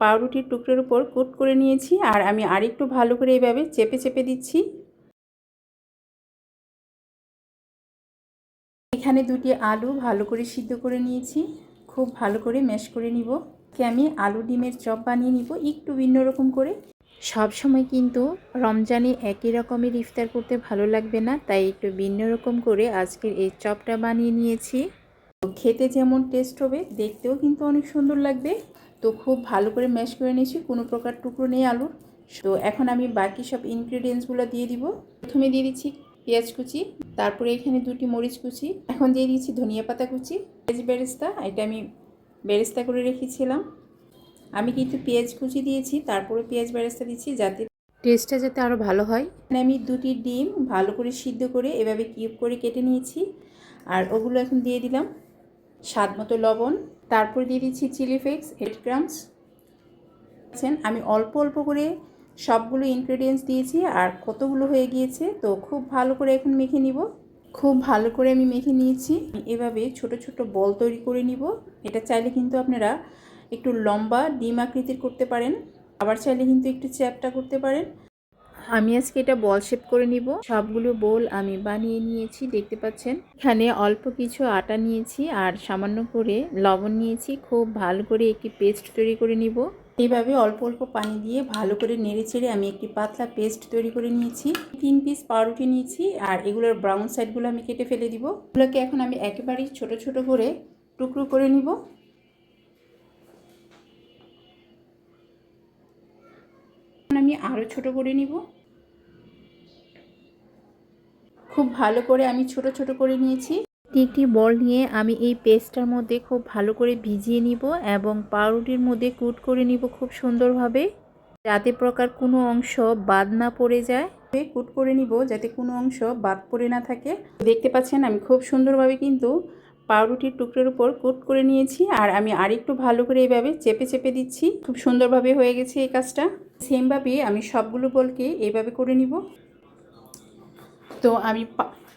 পাউরুটির টুকরোর উপর কুট করে নিয়েছি আর আমি আরেকটু ভালো করে এইভাবে চেপে চেপে দিচ্ছি। এখানে দুটি আলু ভালো করে সিদ্ধ করে নিয়েছি। খুব ভালো করে ম্যাশ করে নিব। কে আমি আলু ডিমের চপ বানিয়ে নিব একটু ভিন্ন রকম করে। সব সময় কিন্তু রমজানে একই রকমের ইফতার করতে ভালো লাগবে না, তাই একটু ভিন্ন রকম করে আজকের এই চপটা বানিয়ে নিয়েছি। খেতে যেমন টেস্ট হবে, দেখতেও কিন্তু অনেক সুন্দর লাগবে। তো খুব ভালো করে ম্যাশ করে নিয়েছি। কোনো প্রকার টুকরো নেই আলুর। তো এখন আমি বাকি সব ইনগ্রিডিয়েন্টসগুলো দিয়ে দিব। প্রথমে দিয়ে দিচ্ছি পেঁয়াজ কুচি, তারপরে এখানে দুটি মরিচ কুচি, এখন দিয়ে দিচ্ছি ধনিয়া পাতা কুচি, পেঁয়াজ বেরেস্তা, এটা আমি বেরেস্তা করে রেখেছিলাম। আমি কিন্তু পেঁয়াজ কুচি দিয়েছি, তারপরে পেঁয়াজ বেরেস্তা দিচ্ছি যাতে টেস্টটা যাতে আরও ভালো হয়। এখানে আমি দুটি ডিম ভালো করে সিদ্ধ করে এভাবে কিউব করে কেটে নিয়েছি। আর ওগুলো এখন দিয়ে দিলাম স্বাদ মতো লবণ। তারপর দিয়ে দিচ্ছি চিলি ফ্লেক্স এইট গ্রামস আমি অল্প অল্প করে সবগুলো ইনগ্রেডিয়েন্টস দিয়েছি, আর কতগুলো হয়ে গিয়েছে, তো খুব ভালো করে এখন মেখে নিব। খুব ভালো করে আমি মেখে নিয়েছি। এভাবে ছোট ছোট বল তৈরি করে নিব। এটা চাইলে কিন্তু আপনারা একটু লম্বা ডিম আকৃতির করতে পারেন। আবার চাইলে কিন্তু একটু চ্যাপটা করতে পারেন। আমি আজকে এটা বল শেপ করে নিব। সবগুলো বোল আমি বানিয়ে নিয়েছি, দেখতে পাচ্ছেন? এখানে অল্প কিছু আটা নিয়েছি আর সামান্য করে লবণ নিয়েছি। খুব ভালো করে একটি পেস্ট তৈরি করে নিব। এইভাবে অল্প অল্প পানি দিয়ে ভালো করে নেড়ে চেড়ে আমি একটি পাতলা পেস্ট তৈরি করে নিয়েছি। তিন পিস পাউরুটি নিয়েছি আর এগুলোর ব্রাউন সাইডগুলো আমি কেটে ফেলে দিব। এগুলোকে এখন আমি একেবারেই ছোট ছোট করে টুকরো করে নিব। আমি আরও ছোট করে নিব। খুব ভালো করে আমি ছোট ছোট করে নিয়েছি। একটি বল নিয়ে আমি এই পেস্টটার মধ্যে খুব ভালো করে ভিজিয়ে নিব এবং পাউরুটির মধ্যে কুট করে নিব খুব সুন্দরভাবে যাতে প্রকার কোনো অংশ বাদ না পড়ে যায়। কুট করে নিব যাতে কোনো অংশ বাদ পড়ে না থাকে। দেখতে পাচ্ছেন আমি খুব সুন্দরভাবে কিন্তু পাউরুটির টুকরোর উপর কুট করে নিয়েছি আর আমি আরেকটু ভালো করে এইভাবে চেপে চেপে দিচ্ছি। খুব সুন্দরভাবে হয়ে গেছে এই কাজটা। সেমভাবে আমি সবগুলো বলকে এইভাবে করে নিব। তো আমি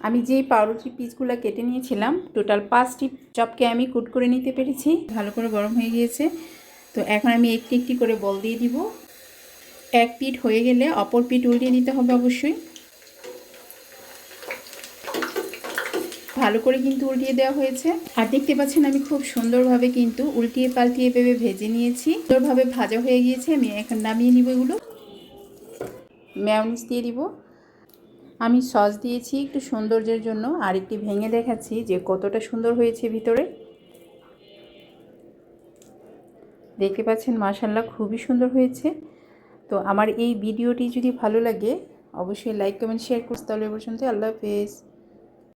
আমি যেই পাউরুটি পিসগুলো কেটে নিয়েছিলাম টোটাল পাঁচটি চপকে আমি কুট করে নিতে পেরেছি। ভালো করে গরম হয়ে গিয়েছে। তো এখন আমি একটি একটি করে বল দিয়ে দিব। এক পিঠ হয়ে গেলে অপর পিঠ উল্টিয়ে দিতে হবে অবশ্যই। ভালো করে কিন্তু উল্টিয়ে দেওয়া হয়েছে। আর দেখতে পাচ্ছেন আমি খুব সুন্দরভাবে কিন্তু উল্টিয়ে পাল্টিয়ে ভেবে ভেজে নিয়েছি। সুন্দরভাবে ভাজা হয়ে গিয়েছে, আমি এখন নামিয়ে নিব এগুলো। ম্যাউনিস দিয়ে দিব। আমি সস দিয়েছি একটু সৌন্দর্যের জন্য, আর একটি ভেঙে দেখাচ্ছি যে কতটা সুন্দর হয়েছে ভিতরে। দেখতে পাচ্ছেন মাশাল্লাহ খুবই সুন্দর হয়েছে। তো আমার এই ভিডিওটি যদি ভালো লাগে, অবশ্যই লাইক কমেন্ট শেয়ার করতে তাহলে পর্যন্ত আল্লাহ হাফেজ।